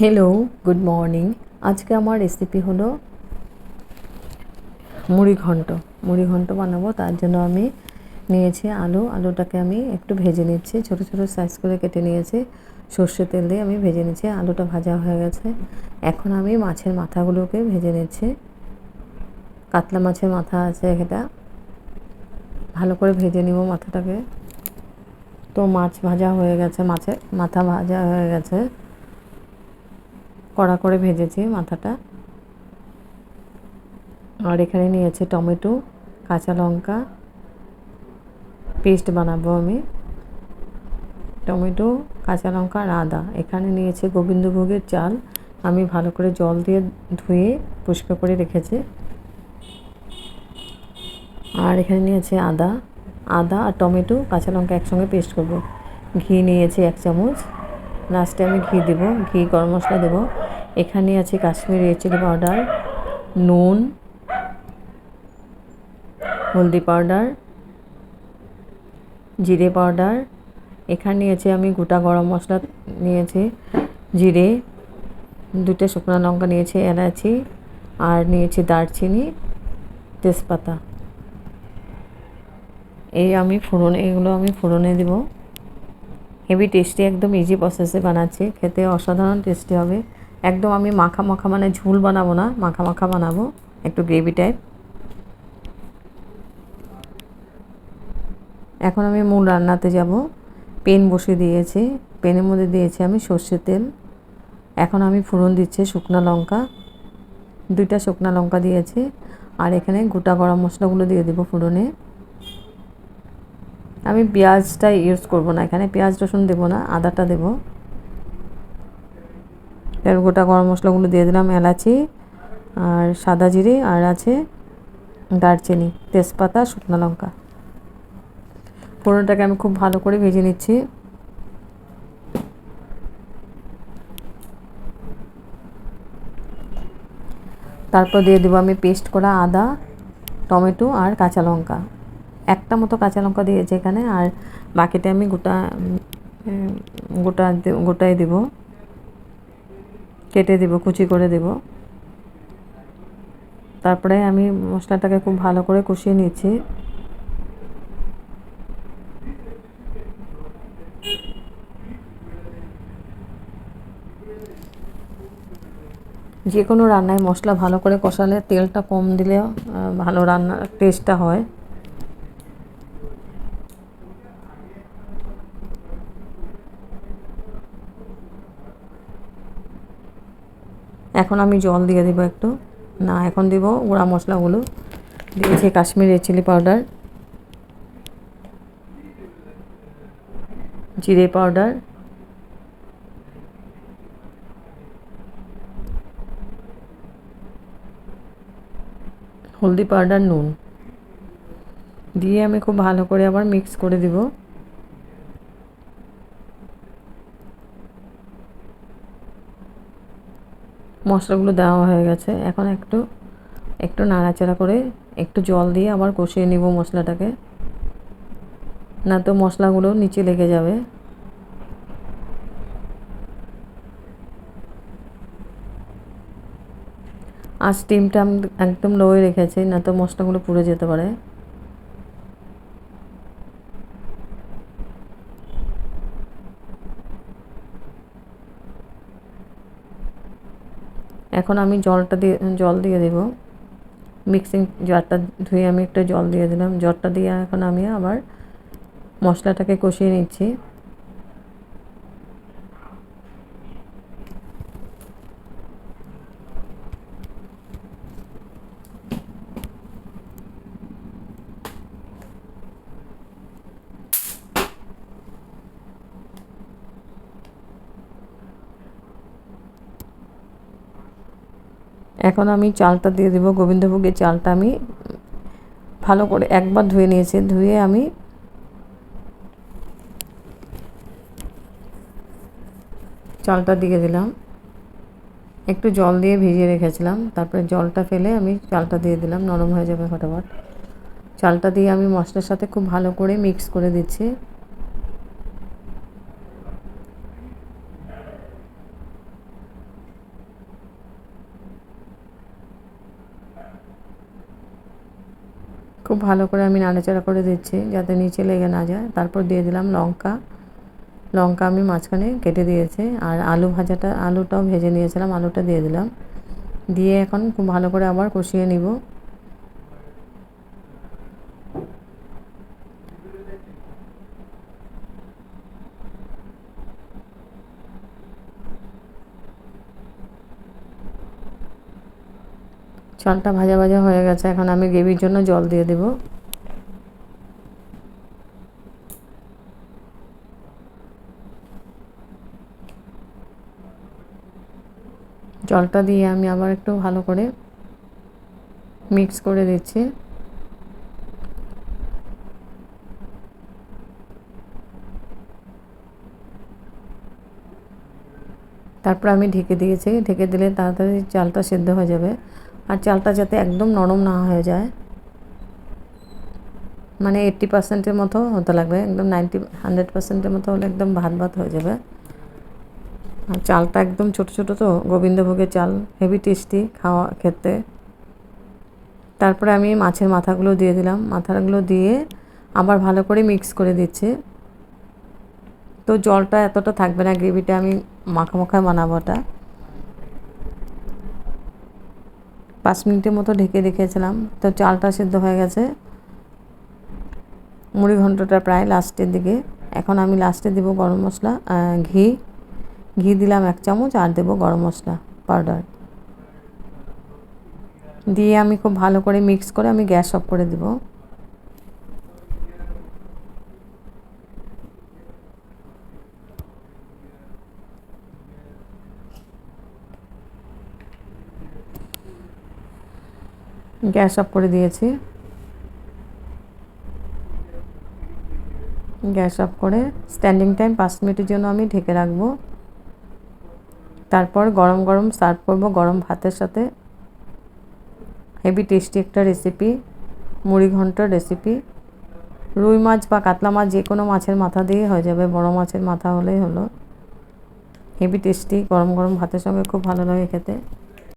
Hello good morning আজকে আমার recipe হলো মুড়ি ঘন্ট। মুড়ি ঘন্ট বানাবো, তার জন্য আমি নিয়েছি আলু। আলুটাকে আমি একটু ভেজে নিচ্ছি। ছোট ছোট সাইজ করে কেটে নিয়েছি। সর্ষে তেল দিয়ে আমি ভেজে নিচ্ছি। আলুটা ভাজা হয়ে গেছে। এখন আমি মাছের মাথাগুলোকে ভেজে নিচ্ছি। কাতলা মাছের মাথা আছে এটা। ভালো করে ভেজে নিব মাথাটাকে। তো মাছ ভাজা হয়ে গেছে, মাছের মাথা ভাজা হয়ে গেছে। কড়া করে ভেজেছি মাথাটা। আর এখানে নিয়েছে টমেটো, কাঁচা লঙ্কা, পেস্ট বানাবো আমি। টমেটো, কাঁচা লঙ্কা আর আদা। এখানে নিয়েছে গোবিন্দভোগের চাল। আমি ভালো করে জল দিয়ে ধুয়ে পরিষ্কার করে রেখেছি। আর এখানে নিয়েছে আদা। আদা আর টমেটো, কাঁচা লঙ্কা একসঙ্গে পেস্ট করব। ঘি নিয়েছি এক চামচ। লাস্টে আমি ঘি দেব, ঘি, গরম মশলা দেবো। এখানে আছে কাশ্মীরি চিলি পাউডার নুন, হলদি পাউডার জিরে পাউডার এখানে নিয়েছি আমি গোটা গরম মশলা নিয়েছি, জিরে, দুটো শুকনো লঙ্কা নিয়েছি, এলাচি, আর নিয়েছি দারচিনি, তেজপাতা। এই আমি ফোড়নে, এগুলো আমি ফোড়নে দেব। হেভি টেস্টি, একদম ইজি প্রসেসে বানাচ্ছি। খেতে অসাধারণ টেস্টি হবে। একদম আমি মাখা মাখা মানে ঝুল বানাবো না, মাখা মাখা বানাবো, একটু গ্রেভি টাইপ এখন আমি মূল রান্নাতে যাব। পেন বসে দিয়েছি। পেনের মধ্যে দিয়েছি আমি সর্ষের তেল। এখন আমি ফোড়ন দিচ্ছি শুকনো লঙ্কা। দুইটা শুকনো লঙ্কা দিয়েছি। আর এখানে গোটা গরম মশলাগুলো দিয়ে দেবো ফোড়নে। আমি পেঁয়াজটা ইউজ করব না। এখানে পেঁয়াজ, রসুন দেবো না, আদাটা দেবো। এর গোটা গরম মশলাগুলো দিয়ে দিলাম, এলাচি আর সাদা জিরে আর আছে দারচিনি, তেজপাতা, শুকনো লঙ্কা। ফোড়নটাকে আমি খুব ভালো করে ভেজে নিচ্ছি। তারপর দিয়ে দেবো আমি পেস্ট করা আদা, টমেটো আর কাঁচা লঙ্কা। একটা মতো কাঁচা লঙ্কা দিয়েছি এখানে, আর বাকিটা আমি গোটা গোটা গোটাই দেবো। কেটে দেব, কুচি করে দেব। তারপরে আমি মশলাটাকে খুব ভালো করে কষিয়ে নিয়েছি যে কোনো রান্নায় মশলা ভালো করে কষালে তেলটা কম দিলে ভালো রান্নার টেস্টটা হয়। এখন আমি জল দিয়ে দেবো একটু। না, এখন দিব গুঁড়া মশলাগুলো। দিয়েছি কাশ্মীরি চিলি পাউডার। জিরে পাউডার। হলদি পাউডার নুন। দিয়ে আমি খুব ভালো করে আবার মিক্স করে দিব। মশলাগুলো দেওয়া হয়ে গেছে। এখন একটু একটু নাড়াচাড়া করে একটু জল দিয়ে আবার কষিয়ে নিব মশলাটাকে। না তো মশলাগুলো নিচে লেগে যাবে। আর স্টিমটা একদম লোয়ে রেখেছি, না তো মশলাগুলো পুড়ে যেতে পারে। এখন আমি জলটা দিয়ে, জল দিয়ে দেবো। মিক্সিং জারটা ধুয়ে আমি একটা জল দিয়ে দিলাম। জলটা দিয়ে এখন আমি আবার মশলাটাকে কষিয়ে নিচ্ছি। এখন আমি চালটা দিয়ে দেবো, গোবিন্দভোগের চালটা আমি ভালো করে একবার ধুয়ে নিয়েছি, ধুয়ে আমি চালটা দিয়ে দিলাম। একটু জল দিয়ে ভিজিয়ে রেখেছিলাম, তারপরে জলটা ফেলে আমি চালটা দিয়ে দিলাম, নরম হয়ে যাবে ফটাফট। চালটা দিয়ে আমি মশলার সাথে খুব ভালো করে মিক্স করে দিচ্ছি। খুব ভালো করে আমি নাড়াচাড়া করে দিচ্ছি যাতে নিচে লেগে না যায়। তারপর দিয়ে দিলাম লঙ্কা। লঙ্কা আমি মাঝখানে কেটে দিয়েছি আর আলু ভাজাটা, আলুটাও ভেজে নিয়েছিলাম, আলুটা দিয়ে দিলাম। দিয়ে এখন খুব ভালো করে আবার কষিয়ে নিব। চালটা ভাজা ভাজা হয়ে গেছে, এখন আমি গ্রেভির জন্য জল দিয়ে দেব। জলটা দিয়ে আমি আবার একটু ভালো করে মিক্স করে দিচ্ছি। তারপর আমি ঢেকে দিয়েছি, ঢেকে দিলে তাড়াতাড়ি চালটা সেদ্ধ হয়ে যাবে। আর চালটা যাতে একদম নরম না হয়ে যায়। মানে এইট্টি পার্সেন্টের মতো হতে লাগবে, একদম নাইনটি হান্ড্রেড পার্সেন্টের মতো হলে একদম ভাত ভাত হয়ে যাবে। আর চালটা একদম ছোট ছোট তো, গোবিন্দভোগের চাল, হেভি টেস্টি খাওয়া, খেতে। তারপরে আমি মাছের মাথাগুলো দিয়ে দিলাম, মাথাগুলো দিয়ে আবার ভালো করে মিক্স করে দিচ্ছি। তো জলটা এতটা থাকবে না, গ্রেভিটা আমি মাখা মাখা বানাবো পাঁচ মিনিটের মতো ঢেকে রেখেছিলাম। তো চালটা সেদ্ধ হয়ে গেছে। মুড়ি ঘন্টটা প্রায় লাস্টের দিকে। এখন আমি লাস্টে দেবো গরম মশলা ঘি। ঘি দিলাম এক চামচ আর দেবো গরম মশলা, পাউডার। দিয়ে আমি খুব ভালো করে মিক্স করে আমি গ্যাস অফ করে দেবো। গ্যাস অফ করে দিয়েছি। গ্যাস অফ করে স্ট্যান্ডিং টাইম পাঁচ মিনিটের জন্য আমি ঢেকে রাখব। তারপর গরম গরম সার্ভ করব গরম ভাতের সাথে। হেভি টেস্টি একটা রেসিপি, মুড়ি ঘণ্টার রেসিপি। রুই মাছ বা কাতলা মাছ যে কোনো মাছের মাথা দিয়ে হয়ে যাবে, বড় মাছের মাথা হলেই হলো। হেভি টেস্টি, গরম গরম ভাতের সঙ্গে খুব ভালো লাগে খেতে।